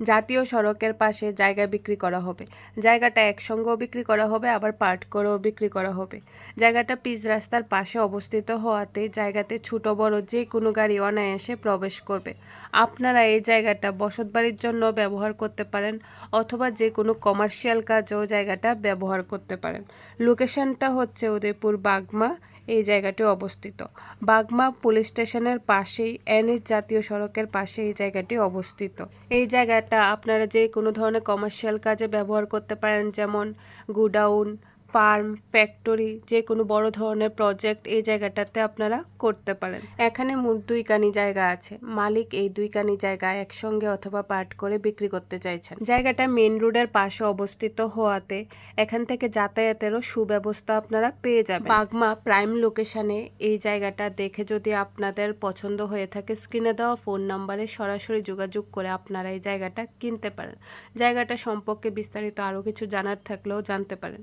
জাতীয় সড়কের পাশে জায়গা বিক্রি করা হবে। জায়গাটা একসঙ্গেও বিক্রি করা হবে, আবার পার্ট করেও বিক্রি করা হবে। জায়গাটা পিচ রাস্তার পাশে অবস্থিত হওয়াতে জায়গাতে ছোট, বড় যে কোনো গাড়ি অনায়াসে প্রবেশ করবে। আপনারা এই জায়গাটা বসতবাড়ির জন্য ব্যবহার করতে পারেন, অথবা যে কোনো কমার্শিয়াল কাজেও জায়গাটা ব্যবহার করতে পারেন। লোকেশনটা হচ্ছে উদয়পুর বাগমা এই জায়গাটি অবস্থিত। বাগমা পুলিশ স্টেশনের পাশেই এনএস জাতীয় সড়কের পাশে এই জায়গাটি অবস্থিত। এই জায়গাটা আপনারা যে কোনো ধরনের কমার্শিয়াল কাজে ব্যবহার করতে পারেন, যেমন গুডাউন ফার্ম ফ্যাক্টরি যে কোনো বড় ধরনের প্রজেক্ট এই জায়গাটাতে আপনারা করতে পারেন। এখানে মোট দুই কানি জায়গা আছে। মালিক এই দুই কানি জায়গা একসঙ্গে অথবা পার্ট করে বিক্রি করতে চাইছেন। জায়গাটা মেন রোডের পাশে অবস্থিত হওয়াতে এখান থেকে যাতায়াতেরও সুব্যবস্থা আপনারা পেয়ে যাবেন। বাগমা প্রাইম লোকেশনে এই জায়গাটা দেখে যদি আপনাদের পছন্দ হয়ে থাকে স্ক্রিনে দেওয়া ফোন নাম্বারে সরাসরি যোগাযোগ করে আপনারা এই জায়গাটা কিনতে পারেন। জায়গাটা সম্পর্কে বিস্তারিত আরও কিছু জানার থাকলেও জানতে পারেন।